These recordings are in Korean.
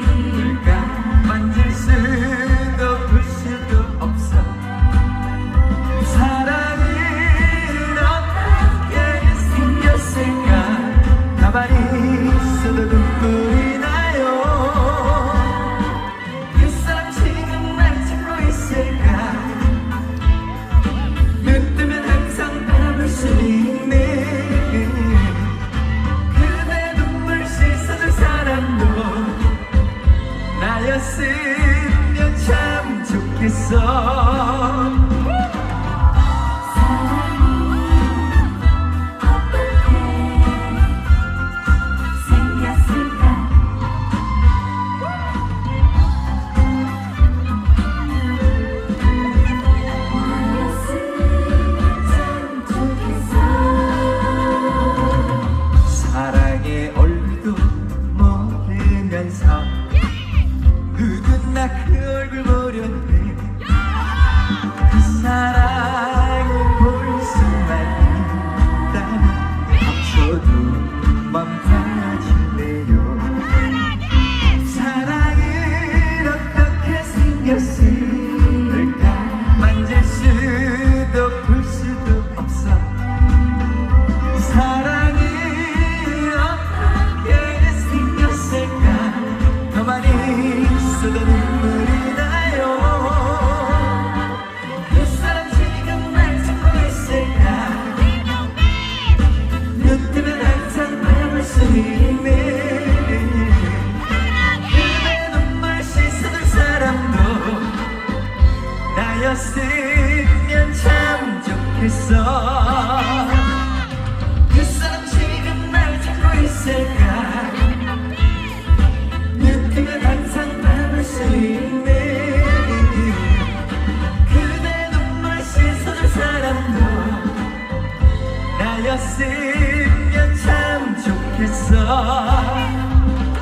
You. 나였으면 참 좋겠어. 그 얼굴 보려니 그 사랑을 볼 수만 있다면 저도 맘 달라지네요. 사랑은 어떻게 생겼을까? 만질 수 있었으면 참 좋겠어. 그 사람 지금 날 찾고 있을까? 느낌은 항상 담을 수 있는 그대 눈물 씻어줄 사람도 나였으면 참 좋겠어.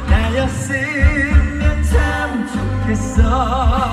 나였으면 참 좋겠어.